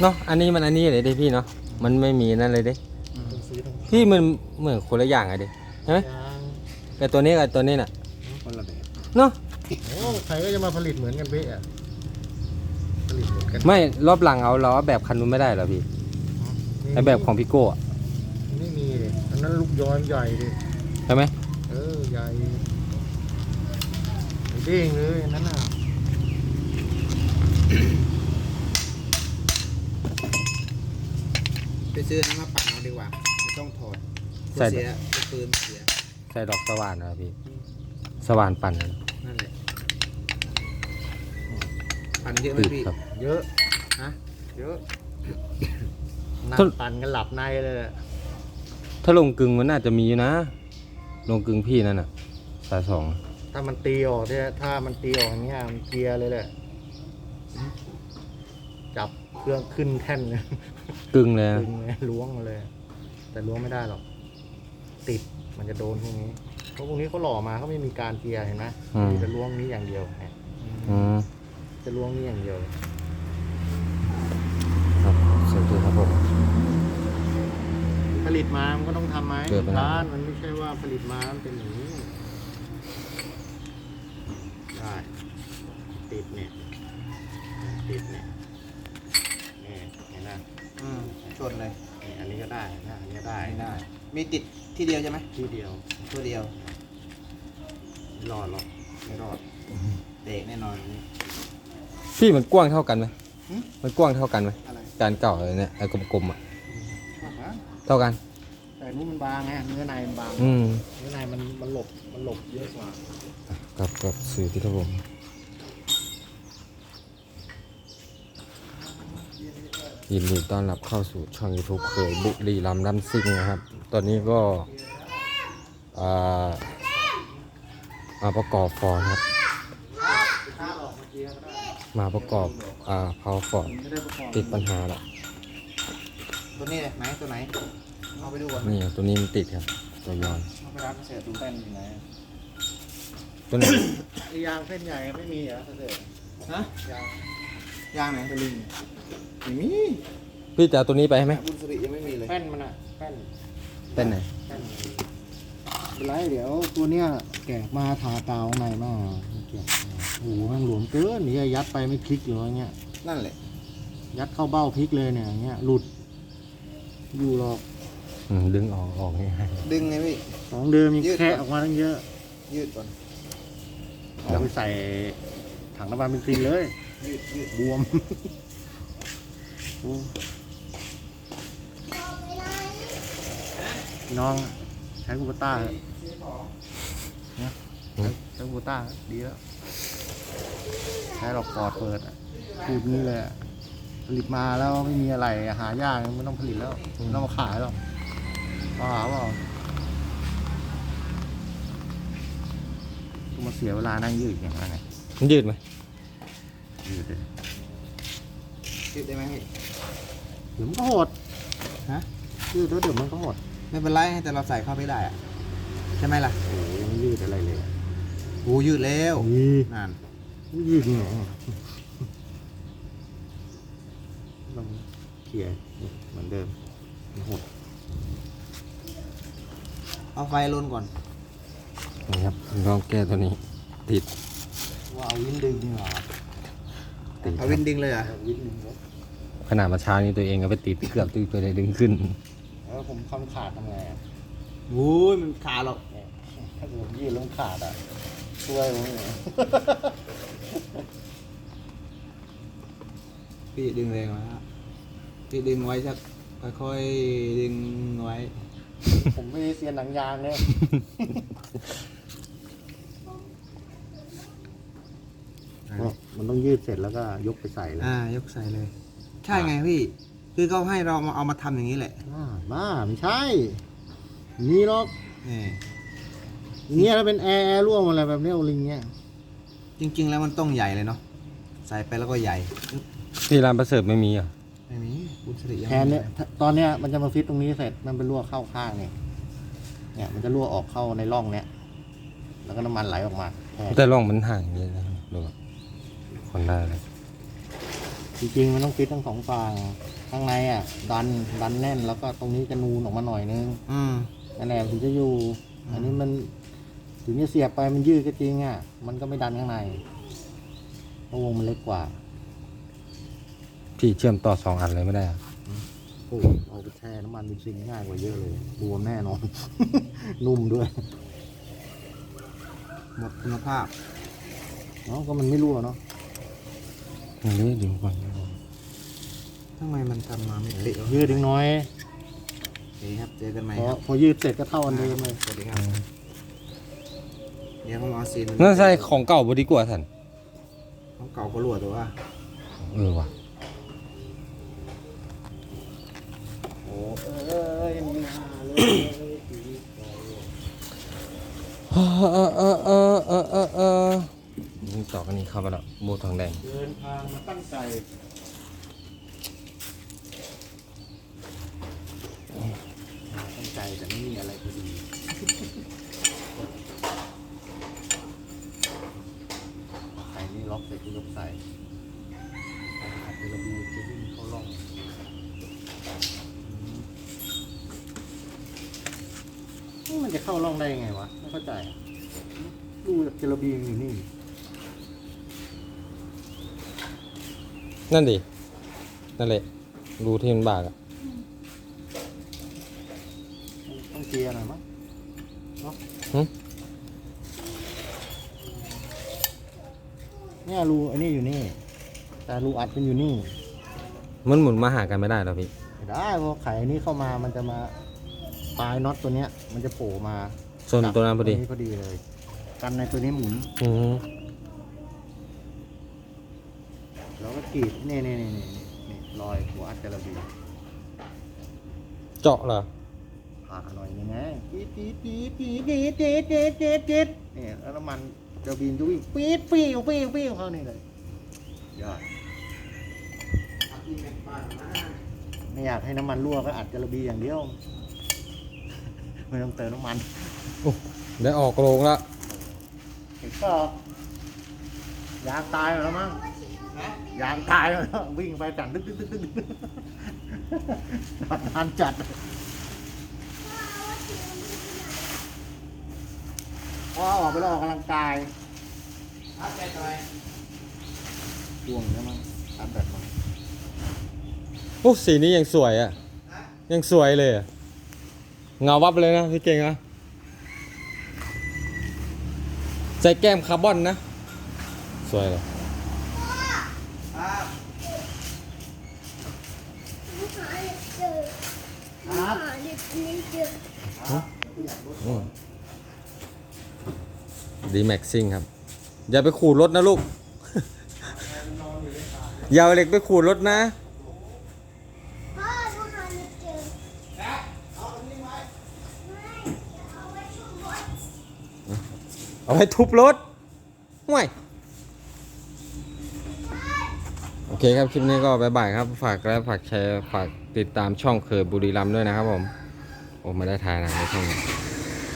เนาะอันนี้มันอันนี้เลยดิพี่เนาะมันไม่มีนั่นเลยดิต้องซื้อต้องพี่มันเหมือนคนละอย่างอะดิใช่ไหมยางกับตัวนี้กับตัวนี้น่ะคนละแบบเนาะโอ้ใครก็จะมาผลิตเหมือนกันเป๊ะอะผลิตเหมือนกันไม่รอบหลังเอาล้อแบบคันนู้นไม่ได้เหรอพี่ไอแบบของพี่โก้อะไม่มีเลยอันนั้นลูกย้อนใหญ่เลยใช่ไหมเออใหญ่เด้งเลยอันนั้นน่ะ ไปซื้อน้ำมาปั่นเอาดีกว่าไม่ต้องถอดใส่ เสียปืนเสียใส่ดอกสว่านนะพี่สว่านปั่นนะนั่นแหละปั่นเยอะไหมติดพี่ครับ เยอะ ฮะเยอะ นั่งต้นปั่นกันหลับในเลยอะถ้าลงกึ่งมันน่าจะมีอยู่นะ ลงกึ่งพี่นั่นน่ะ สายสองถ้ามันตีออกเนี่ยถ้ามันตีออกอย่างเงี้ยมันเกียร์เลยแหละ จับเครื่องขึ้นแท่นเลย กึ่งเลยนะดึงเลยล้วงมาเลย แต่ล้วงไม่ได้หรอก ติดมันจะโดนพวกนี้เพราะพวกนี้เขาหล่อมาเขาไม่มีการเกียร์เห็นไหมอืมมีแต่ล้วงนี้อย่างเดียวเนี่ยอืมจะล้วงนี้อย่างเดียวครับสวัสดีครับผมผลิตมามันก็ต้องทำไหมเกิดปัญหาร้านมันไม่ใช่ว่าผลิตมามันเป็นอย่างนี้ได้ติดเนี่ยติดเนี่ยนี่เห็นไหม อืมชนเลยนี่อันนี้ก็ได้นะอันนี้ก็ได้ไม่ได้ มีติดที่เดียวใช่ไหมที่เดียวตัวเดียวไม่รอดหรอกไม่รอดเตะแน่นอนอันนี้ พี่มันกว้างเท่ากันไหมหึ มันกว้างเท่ากันไหมอะไรจานเก่าเลยเนี่ยไอ้กลมๆอะชอบนะเท่ากัน แต่นี่มันบางไงเนื้อในมันบางอืมเนื้อในมันมันหลบมันหลบเยอะกว่า กับกับสื่อที่ครับผม ยินดีต้อนรับเข้าสู่ช่อง YouTube เคยบุรีรัมย์ดัมซิงนะครับ ตอนนี้ก็อ่ามาประกอบฟอร์ดครับถ้าออกมาเกียร์ก็ได้มาประกอบอ่าพาวฟอร์ดไม่ได้ประกอบติดปัญหาแล้วตัวนี้ไหนตัวไหนเอาไปดูก่อนนี่ตัวนี้มันติดครับ ตัวยอนเอาไปรับเสียดูแป้นอยู่ไหนตัวนี้ไอ้ยางเส้นใหญ่ไม่มีเหรอเสด็จฮะยางยางไหนสลิง ไม่มีพี่จะเอาตัวนี้ไปให้ไหมบุญสริยังไม่มีเลยแป้นมันอะแป้นเป็นไหนแป้นเป็นไรเดี๋ยวตัวเนี้ยแกะมาทากาวข้างในมาแกะโอ้โหแมันหลวมเกินนี่ยัดไปไม่คลิกเลยเงี้ย นั่นแหละยัดเข้าเบ้าพลิกเลยเนี่ยอย่างเงี้ยหลุด อยู่หรอกอืมดึงออกออกง่ายดึงไงพี่ ของเดิมยังยืดแค่ก่อนออกมาตั้งเยอะยืดก่อนเอาไปใส่ถังน้ำมันเบนซินเลยยืดยืดบวมโอ้ น้องใช้กูปต้าเถอะนะใช้ใช้กูปต้าดีแล้ว ใช้หลอกปอดเปิดอะพูดนี้เลยอะผลิตมาแล้วไม่มีอะไรหายากไม่ต้องผลิตแล้วไม่ต้องมาขายหรอกมาหาเปล่าต้องมาเสียเวลานั่งยืดอย่างนั้นไงๆมันยืดไหมยืดเลย ยืดได้ไหมพี่เดี๋ยวมันก็หดฮะยืดแล้วเดี๋ยวมันก็หดไม่เป็นไรแต่เราใส่เข้าไม่ได้อะใช่ไหมล่ะโอ้ยยังไม่ยืดอะไรเลยโอ้ยืดแล้วนี่นั่นยืดไงลองเขี่ยเหมือนเดิมมันหดเอาไฟลนก่อนนี่ครับลองแก้ตัวนี้ ติดว่าเอาวินดึงเหรอติดคเอารับวินดึงเลยเหรอะเอาวินดึงรถ ขนาดมาเช้านี้ตัวเองก็ไปติดเกือบตัวตัวเลยดึงขึ้นแล้วผมคำขาดทำไงอะโอ้ยมันขาดหรอกเนี่ยถ้าเกิดผมยืดแล้วมันขาดอะช่วยผมหน่อย พี่ดึงแรงมาพี่ดึงไว้สักค่อยๆดึงไว้ ผมไม่ได้เซียนหนังยางเนี่ยมันต้องยืดเสร็จแล้วก็ยกไปใส่เลย อ่ายกใส่เลย ใช่ไงพี่ คือเขาให้เรามาเอามาทำอย่างนี้แหละอ่าบ้าไม่ใช่นี่หรอกนี่อย่างเงี้ยถ้าเป็นแอร์แอร์ร่วงอะไรแบบเนี้ยโอลิงเงี้ยจริง ๆ แล้วมันต้องใหญ่เลยเนาะใส่ไปแล้วก็ใหญ่ที่ร้านประเสริฐไม่มีเหรอะไม่มีบุญสิริยังแทนเนี่ยถ้าตอนเนี้ยมันจะมาฟิตตรงนี้เสร็จมันเป็นรั่วเข้าข้างเนี่ยเนี่ยมันจะรั่วออกเข้าในร่องเนี้ยแล้วก็น้ำมันไหลออกมาแทนแต่ร่องมันห่างเยอะนะดูคนได้เลย จริงๆมันต้องฟิตทั้งสองฝั่งข้างในอะ ดันดันแน่นแล้วก็ตรงนี้จะนูนออกมาหน่อยนึงอืมนั่นแหละถึงจะอยู่ อันนี้มันถึงจะเสียบไปมันยืดก็จริงอะ มันก็ไม่ดันข้างในเพราะวงมันเล็กกว่าพี่เชื่อมต่อสองอันเลยไม่ได้อะโอ้เอาไปแช่น้ำมันเบนซินง่ายกว่าเยอะเลยบวมแน่นอน นุ่มด้วยหมดคุณภาพเนาะก็มันไม่รั่วเนาะมันเละอยู่ก่อน ทำไมมันทำมาไม่เป๊ะวะยืดอีกน้อยโอเคครับ เจอกันใหม่พอครับพอยืดเสร็จก็เท่าอันเดิมเลยสวัสดีครับ เดี๋ยวผมเอาซีนนั่นใช่ของเก่าบดีกว่าท่านของเก่าก็รั่วแต่ว่าเออว่ะโอ้เอ้ยยังมีหาเลยเออเออเออเออเออเออนี่ต่อกันนี้เข้าไปแล้วโบทองแดงเดินทางมาตั้งใจ ตั้งใจ แต่ไม่มีอะไรพอดีใส่นี่ล็อกเสร็จก็ยกใส่ใส่อัดเป็นระเบียงจะวิ่งเข้าร่องมันจะเข้าร่องได้ยังไงวะ ไม่เข้าใจดูจากเจลบีมอยู่นี่ นั่นดิ นั่นแหละรูที่มันบากอะ ต้อง เจียร์หน่อยมั้งเนี่ยรูอันนี้อยู่นี่ แต่รูอัดเป็นอยู่นี่ มันหมุนมาหากันไม่ได้หรอพี่ได้พอไขอันนี้เข้ามามันจะมาปลายน็อตตัวเนี้ย มันจะโผล่มาโซนตัวนั้นพอดีพอดีเลย กันในตัวนี้หมุนอือแล้วก็กรีดนี่นี่นี่นี่นี่รอยหัวอัดจระบีเจาะเหรอ ผ่าหน่อยนึงไงปี๊ดปี๊ดปี๊ดปี๊ดปี๊ดปี๊ดปี๊ดปี๊ดปี๊ดนี่แล้วน้ำมันจะบีจะวิ่งปี๊ดปิ้วปิ้วปิ้วเข้านี่เลยยอดไม่อยากให้น้ำมันรั่วก็อัดจระบีอย่างเดียวไม่ต้องเติมน้ำมันได้ออกโรงล้วเห็นก็ยางตายแล้วมั้งยางตายแล้ววิ่งไปจัดดึกดึกดึกดึกดึกจัดงานจัด พ่อออกไปแล้วออกกำลังกายช่วงนี้มั้งอัดแบบมั้งโอ้สีนี้ยังสวยอะ ยังสวยเลยอะเงาวับเลยนะพี่เก่งนะใส่แก้มคาร์บอนนะ สวยเลย ดีแม็กซิ่งครับ อย่าไปขูดรถนะลูก อย่าเอาเหล็กไปขูดรถนะเอาไว้ทุบรถห่วย โอเคครับ คลิปนี้ก็บายบายครับ ฝากและฝากแชร์ ฝากติดตามช่องเคยบุรีรัมย์ด้วยนะครับผมผมไม่ได้ถ่ายหนะในช่องนี้